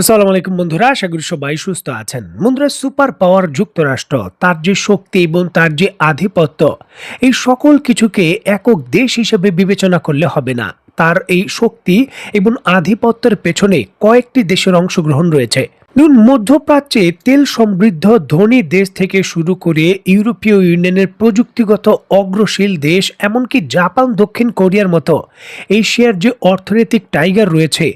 আসসালামু আলাইকুম বন্ধুরা, আশা করি সবাই সুস্থ আছেন। বন্ধুরা, সুপার পাওয়ার যুক্তরাষ্ট্র, তার যে শক্তি এবং তার যে আধিপত্য, এই সকল কিছুকে একক দেশ হিসেবে বিবেচনা করলে হবে না। তার এই শক্তি এবং আধিপত্যের পেছনে কয়েকটি দেশের অংশগ্রহণ রয়েছে। দেখুন মধ্যপ্রাচ্যে তেল সমৃদ্ধ ধনী দেশ থেকে শুরু করে ইউরোপীয় ইউনিয়নের প্রযুক্তিগত অগ্রশীল দেশ, এমনকি জাপান, দক্ষিণ কোরিয়ার মতো এশিয়ার যে অর্থনৈতিক টাইগার রয়েছে,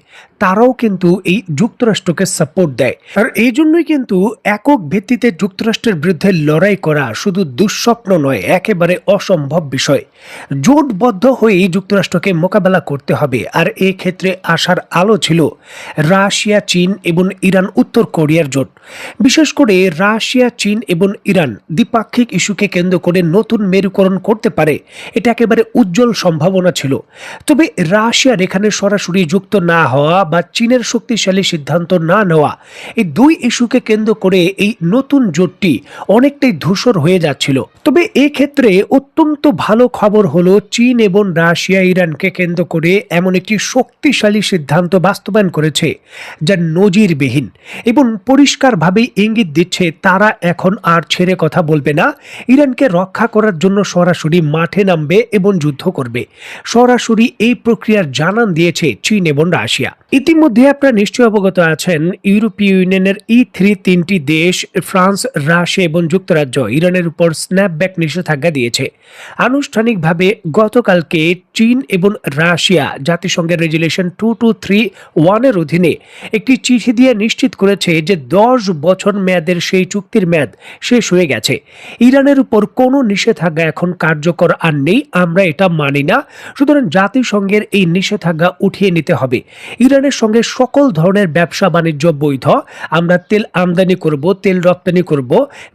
তারাও কিন্তু এই যুক্তরাষ্ট্রকে সাপোর্ট দেয়। আর এই জন্যই কিন্তু একক ভিত্তিতে যুক্তরাষ্ট্রের বিরুদ্ধে লড়াই করা শুধু দুঃস্বপ্ন নয়, একেবারে অসম্ভব বিষয়। জোটবদ্ধ হয়েই যুক্তরাষ্ট্রকে মোকাবেলা করতে হবে, আর এই ক্ষেত্রে আসার আলো ছিল রাশিয়া, চীন এবং ইরান উত্তর কোরিয়ার জোট। বিশেষ করে রাশিয়া, চীন এবং ইরান দ্বিপাক্ষিক ইস্যুকে কেন্দ্র করে নতুন মেরুকরণ করতে পারে। এটা একেবারে উজ্জ্বল সম্ভাবনা ছিল। তবে রাশিয়ার এখানে সরাসরি যুক্ত না হওয়া বা চীনের শক্তিশালী সিদ্ধান্ত না নেওয়া, এই দুই ইস্যুকে কেন্দ্র করে এই নতুন জোটটি অনেকটাই ধূসর হয়ে যাচ্ছিল। তবে এক্ষেত্রে অত্যন্ত ভালো খবর হলো, চীন এবং রাশিয়া ইরানকে কেন্দ্র করে এমন একটি শক্তিশালী সিদ্ধান্ত বাস্তবায়ন করেছে, যা নজিরবিহীন। এবং পরিষ্কারভাবেই ইঙ্গিত দিচ্ছে, তারা এখন আর ছেড়ে কথা বলবে না। ইরানকে রক্ষা করার জন্য সরাসরি মাঠে নামবে এবং যুদ্ধ করবে। সরাসরি এই প্রক্রিয়ার জানান দিয়েছে চীন এবং রাশিয়া। ইতিমধ্যে আপনারা নিশ্চয় অবগত আছেন, ইউরোপীয় ইউনিয়নের ই থ্রি তিনটি দেশ, ফ্রান্স, রাশিয়া এবং যুক্তরাজ্য ইরানের উপর স্ন্যাপব্যাক নিষেধাজ্ঞা দিয়েছে। আনুষ্ঠানিকভাবে গতকালকে চীন এবং রাশিয়া জাতিসংঘের রেজুলেশন টু টু থ্রি ওয়ানের অধীনে একটি চিঠি দিয়ে নিশ্চিত করেছে যে দশ বছর মেয়াদের সেই চুক্তির মেয়াদ শেষ হয়ে গেছে। ইরানের উপর কোনো নিষেধাজ্ঞা এখন কার্যকর আর নেই, আমরা এটা মানি না। সুতরাং জাতিসংঘের এই নিষেধাজ্ঞা উঠিয়ে নিতে হবে। ইরানের সঙ্গে সকল ধরনের ব্যবসা বাণিজ্য বৈধ। আমরা তেল আমদানি করব, তেল রপ্তানি করব,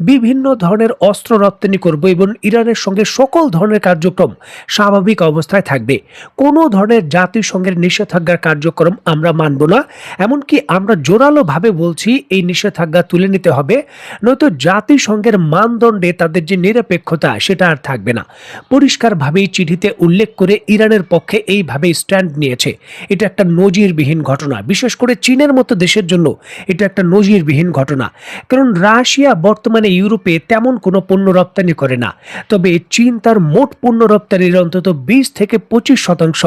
বিভিন্ন ধরনের অস্ত্র রপ্তানি করব এবং ইরানের সঙ্গে সকল ধরনের কার্যক্রম স্বাভাবিক অবস্থায় থাকবে। কোনো ধরনের জাতিসংঘের নিষেধাজ্ঞার কার্যক্রম আমরা মানব না, এমনকি আমরা জোরালোভাবে বলছি, এই নিষেধাজ্ঞা তুলে নিতে হবে। নয়তো জাতিসংঘের মানদণ্ডে তাদের যে নিরপেক্ষতা, সেটা আর থাকবে না। পরিষ্কারভাবেই চিঠিতে উল্লেখ করে ইরানের পক্ষে এইভাবে স্ট্যান্ড নিয়েছে। এটা একটা নজিরবিহীন ঘটনা। বিশেষ করে চীনের মতো দেশের জন্য এটা একটা নজিরবিহীন ঘটনা। কারণ রাশিয়া বর্তমানে ইউরোপে তেমন কোনো পণ্য রপ্তানি করে না। তবে চীন তার মোট পণ্য রপ্তানির অন্তত বিশ থেকে পঁচিশ শতাংশ,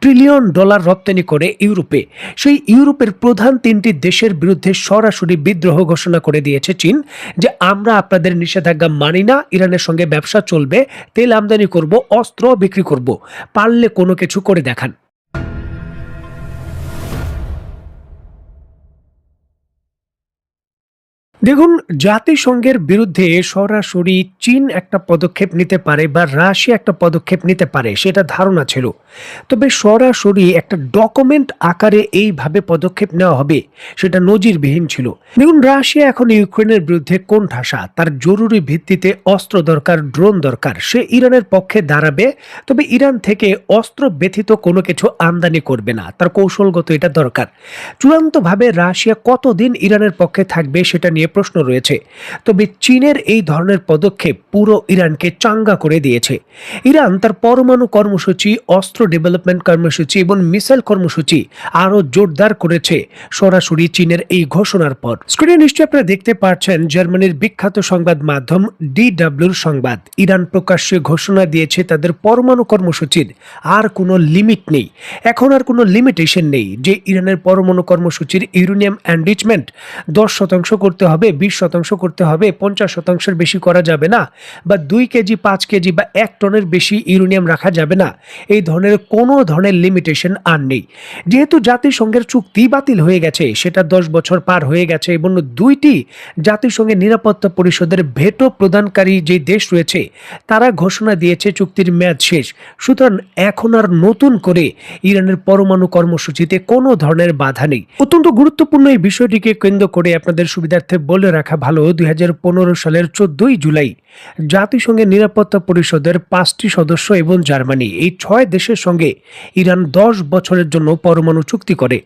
ট্রিলিয়ন ডলার রপ্তানি করে ইউরোপে। সেই ইউরোপের প্রধান তিনটি দেশের বিরুদ্ধে সরাসরি বিদ্রোহ ঘোষণা করে দিয়েছে চীন যে আমরা আপনাদের নিষেধাজ্ঞা মানি না, ইরানের সঙ্গে ব্যবসা চলবে, তেল আমদানি করব, অস্ত্র বিক্রি করব। পারলে কোনো কিছু করে দেখান। দেখুন, জাতিসংঘের বিরুদ্ধে সরাসরি চীন একটা পদক্ষেপ নিতে পারে বা রাশিয়া একটা পদক্ষেপ নিতে পারে, সেটা ধারণা ছিল। তবে সরাসরি একটা ডকুমেন্ট আকারে এইভাবে পদক্ষেপ নেওয়া হবে, সেটা নজিরবিহীন ছিল। দেখুন, রাশিয়া এখন ইউক্রেনের বিরুদ্ধে কোন ঠাসা? তার জরুরি ভিত্তিতে অস্ত্র দরকার, ড্রোন দরকার। সে ইরানের পক্ষে দাঁড়াবে, তবে ইরান থেকে অস্ত্র ব্যথিত কোনো কিছু আমদানি করবে না। তার কৌশলগত এটা দরকার। চূড়ান্তভাবে রাশিয়া কতদিন ইরানের পক্ষে থাকবে, সেটা নিয়ে প্রশ্ন রয়েছে। তবে চীনের এই ধরনের পদক্ষেপ পুরো ইরানকে চাঙ্গা করে দিয়েছে। ইরান তার পরমাণু কর্মসূচি, অস্ত্র ডেভেলপমেন্ট কর্মসূচি এবং মিসাইল কর্মসূচি আরও জোরদার করেছে সরাসরি চীনের এই ঘোষণার পর। স্ক্রিনে নিশ্চয়ই আপনারা দেখতে পাচ্ছেন জার্মানির বিখ্যাত সংবাদ মাধ্যম ডিডাব্লিউর সংবাদ। ইরান প্রকাশ্যে ঘোষণা দিয়েছে তাদের পরমাণু কর্মসূচির আর কোনো লিমিট নেই। এখন আর কোনো লিমিটেশন নেই যে ইরানের পরমাণু কর্মসূচির ইউরেনিয়াম এনরিচমেন্ট দশ শতাংশ করতে হবে বিশ শতাংশ করতে হবে, পঞ্চাশ শতাংশের বেশি করা যাবে না বা দুই কেজি, পাঁচ কেজি বা এক টনের বেশি ইউরেনিয়াম রাখা যাবে না। এই ধরনের কোনো ধরনের লিমিটেশন আর নেই। যেহেতু জাতিসংঘের চুক্তি বাতিল হয়ে গেছে, সেটা দশ বছর পার হয়ে গেছে এবং দুইটি জাতিসংঘের নিরাপত্তা পরিষদের ভেটো প্রদানকারী যে দেশ রয়েছে, তারা ঘোষণা দিয়েছে চুক্তির মেয়াদ শেষ। সুতরাং এখন আর নতুন করে ইরানের পরমাণু কর্মসূচিতে কোনো ধরনের বাধা নেই। অত্যন্ত গুরুত্বপূর্ণ এই বিষয়টিকে কেন্দ্র করে আপনাদের সুবিধার্থে বলে রাখা ভালো দুই হাজার পনেরো সালের চোদ্দই জুলাই জাতিসংঘের নিরাপত্তা পরিষদের পাঁচটি সদস্য এবং জার্মানি এই ছয় দেশের সঙ্গে ইরান দশ বছরের জন্য পরমাণু চুক্তি করে,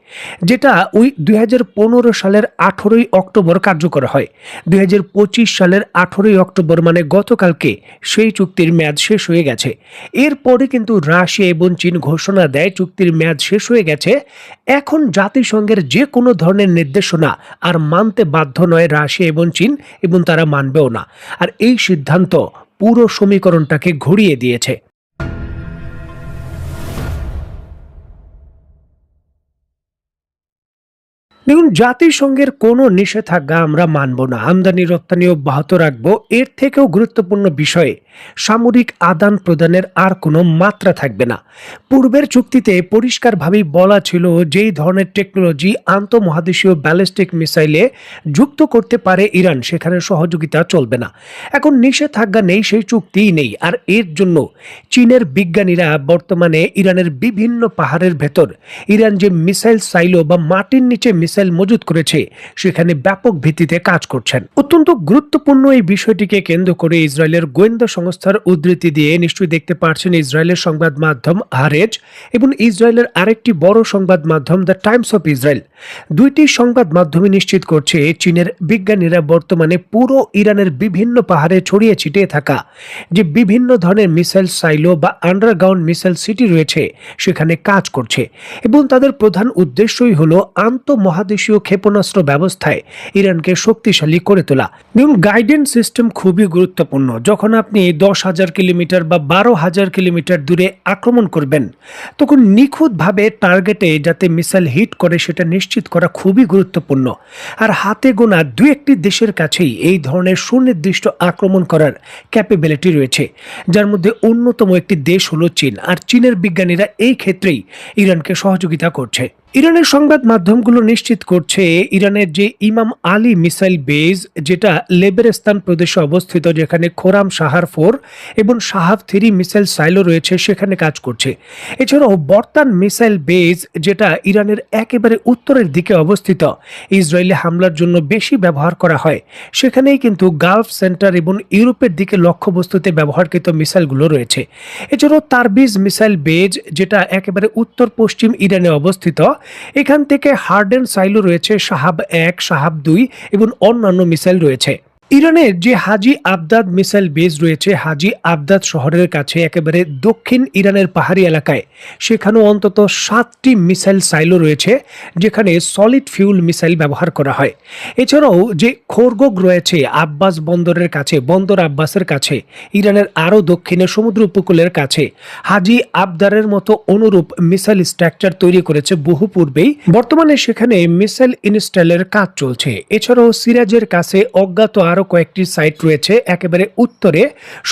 যেটা ওই দু হাজার পনেরো সালের আঠেরোই অক্টোবর কার্যকর হয়। দুই হাজার পঁচিশ সালের আঠেরোই অক্টোবর মানে গতকালকে সেই চুক্তির মেয়াদ শেষ হয়ে গেছে। এরপরে কিন্তু রাশিয়া এবং চীন ঘোষণা দেয় চুক্তির মেয়াদ শেষ হয়ে গেছে। এখন জাতিসংঘের যে কোনো ধরনের নির্দেশনা আর মানতে বাধ্য নয় রাশিয়া এবং চীন এবং তারা মানবেও না। আর এই সিদ্ধান্ত পুরো সমীকরণটাকে ঘুরিয়ে দিয়েছে। দেখুন, জাতিসংঘের কোনো নিষেধাজ্ঞা আমরা মানব না। আমদানি, রপ্তানি অব্যাহত রাখব, এর থেকেও গুরুত্বপূর্ণ বিষয়ে, সামরিক আদান প্রদানের আর কোনো মাত্রা থাকবে না। পূর্বের চুক্তিতে পরিষ্কারভাবেই বলা ছিল যেই ধরনের টেকনোলজি আন্তঃমহাদেশীয় ব্যালিস্টিক মিসাইলে যুক্ত করতে পারে ইরান, সেখানে সহযোগিতা চলবে না। এখন নিষেধাজ্ঞা নেই, সেই চুক্তিই নেই। আর এর জন্য চীনের বিজ্ঞানীরা বর্তমানে ইরানের বিভিন্ন পাহাড়ের ভেতর, ইরান যে মিসাইল সাইলো বা মাটির নিচে মিসাইল মজুত করেছে। সেখানে ব্যাপক ভিত্তিতে কাজ করছেন। অত্যন্ত গুরুত্বপূর্ণ এই বিষয়টিকে কেন্দ্র করে ইসরায়েলের গোয়েন্দা সংস্থার উদ্ধৃতি দিয়ে নিশ্চয়ই দেখতে পারছেন ইসরায়েলের সংবাদ মাধ্যম আরেজ এবং ইসরায়েলের আরেকটি বড় সংবাদ মাধ্যম দ্য টাইমস অফ ইসরায়েল। দুইটি সংবাদ মাধ্যমে নিশ্চিত করছে চীনের বিজ্ঞানীরা বর্তমানে পুরো ইরানের বিভিন্ন পাহাড়ে ছড়িয়ে ছিটিয়ে থাকা যে বিভিন্ন ধরনের মিসাইল সাইলো বা আন্ডারগ্রাউন্ড মিসাইল সিটি রয়েছে, সেখানে কাজ করছে এবং তাদের প্রধান উদ্দেশ্যই হলো আন্তঃমহাদেশীয় ক্ষেপণাস্ত্র ব্যবস্থায় ইরানকে শক্তিশালী করে তোলা। এবং গাইডেন্স সিস্টেম খুবই গুরুত্বপূর্ণ। যখন আপনি দশ হাজার কিলোমিটার বা বারো হাজার কিলোমিটার দূরে আক্রমণ করবেন, তখন নিখুঁতভাবে টার্গেটে যাতে মিসাইল হিট করে, সেটা নিশ্চিত করা খুবই গুরুত্বপূর্ণ। আর হাতে গোনা দু একটি দেশের কাছেই এই ধরনের সুনির্দিষ্ট আক্রমণ করার ক্যাপেবিলিটি রয়েছে, যার মধ্যে অন্যতম একটি দেশ হলো চীন। আর চীনের বিজ্ঞানীরা এই ক্ষেত্রেই ইরানকে সহযোগিতা করছে। ইরানের সংবাদ মাধ্যমগুলো নিশ্চিত করছে, ইরানের যে ইমাম আলী মিসাইল বেজ, যেটা লেবেরেস্তান প্রদেশে অবস্থিত, যেখানে খোরাম সাহার ফোর এবং সাহাব থ্রি মিসাইল সাইলো রয়েছে, সেখানে কাজ করছে। এছাড়াও বর্তান মিসাইল বেজ, যেটা ইরানের একেবারে উত্তরের দিকে অবস্থিত। ইসরায়েলি হামলার জন্য বেশি ব্যবহার করা হয়। সেখানেই কিন্তু গালফ সেন্টার এবং ইউরোপের দিকে লক্ষ্যবস্তুতে ব্যবহারকৃত মিসাইলগুলো রয়েছে। এছাড়াও তারবিজ মিসাইল বেজ, যেটা একেবারে উত্তর পশ্চিম ইরানে অবস্থিত, এখান থেকে হার্ডেন সাইলো রয়েছে, সাহাব এক, সাহাব দুই এবং অন্যান্য মিসাইল রয়েছে। ইরানের যে হাজি আবদাদ মিসাইল বেজ রয়েছে, হাজি আবদাদ শহরের কাছে একেবারে দক্ষিণ ইরানের পাহাড়ি এলাকায়, সেখানেও অন্তত সাতটি মিসাইল সাইলো রয়েছে, যেখানে সলিড ফিউল মিসাইল ব্যবহার করা হয়। এছাড়াও যে খোরগোগ রয়েছে, আব্বাস বন্দরের কাছে, বন্দর আব্বাসের কাছে, ইরানের আরও দক্ষিণে সমুদ্র উপকূলের কাছে, হাজি আবদারের মতো অনুরূপ মিসাইল স্ট্রাকচার তৈরি করেছে বহু পূর্বেই। বর্তমানে সেখানে মিসাইল ইনস্টলের কাজ চলছে। এছাড়াও সিরাজের কাছে অজ্ঞাত আরও কয়েকটি সাইট রয়েছে, একেবারে উত্তরে।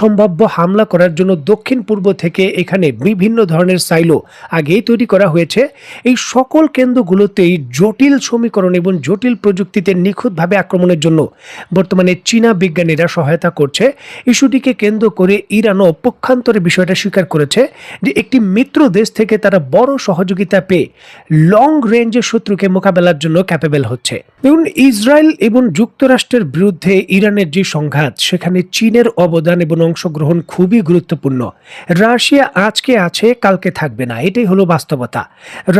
সম্ভাব্য হামলা করার জন্য দক্ষিণ পূর্ব থেকে এখানে বিভিন্ন ধরনের সাইলো আগেই তৈরি করা হয়েছে। এই সকল কেন্দ্রগুলোতেই জটিল সমীকরণ এবং জটিল প্রযুক্তিতে নিখুঁতভাবে আক্রমণের জন্য বর্তমানে চীনা বিজ্ঞানীরা সহায়তা করছে। ইস্যুটিকে কেন্দ্র করে ইরানও পক্ষান্তরে বিষয়টা স্বীকার করেছে যে একটি মিত্র দেশ থেকে তারা বড় সহযোগিতা পেয়ে লং রেঞ্জের শত্রুকে মোকাবেলার জন্য ক্যাপেবেল হচ্ছে। দেখুন, ইসরায়েল এবং যুক্তরাষ্ট্রের বিরুদ্ধে ইরানের যে সংঘাত, সেখানে চীনের অবদান এবং অংশগ্রহণ খুবই গুরুত্বপূর্ণ। রাশিয়া আজকে আছে, কালকে থাকবে না, এটাই হলো বাস্তবতা।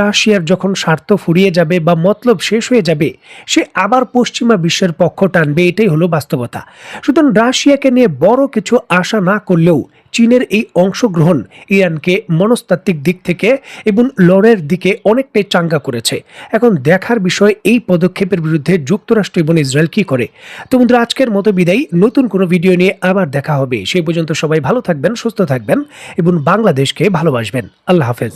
রাশিয়ার যখন স্বার্থ ফুরিয়ে যাবে বা মতলব শেষ হয়ে যাবে, সে আবার পশ্চিমা বিশ্বের পক্ষ টানবে, এটাই হলো বাস্তবতা। সুতরাং রাশিয়াকে নিয়ে বড় কিছু আশা না করলেও চীনের এই অংশগ্রহণ ইরানকে মনস্তাত্ত্বিক দিক থেকে এবং লড়ের দিকে অনেকটাই চাঙ্গা করেছে। এখন দেখার বিষয়, এই পদক্ষেপের বিরুদ্ধে যুক্তরাষ্ট্র এবং ইসরায়েল কি করে? তো বন্ধুরা আজকের মতো বিদায়। নতুন কোনো ভিডিও নিয়ে আবার দেখা হবে। সেই পর্যন্ত সবাই ভালো থাকবেন, সুস্থ থাকবেন এবং বাংলাদেশকে ভালোবাসবেন। আল্লাহ হাফেজ।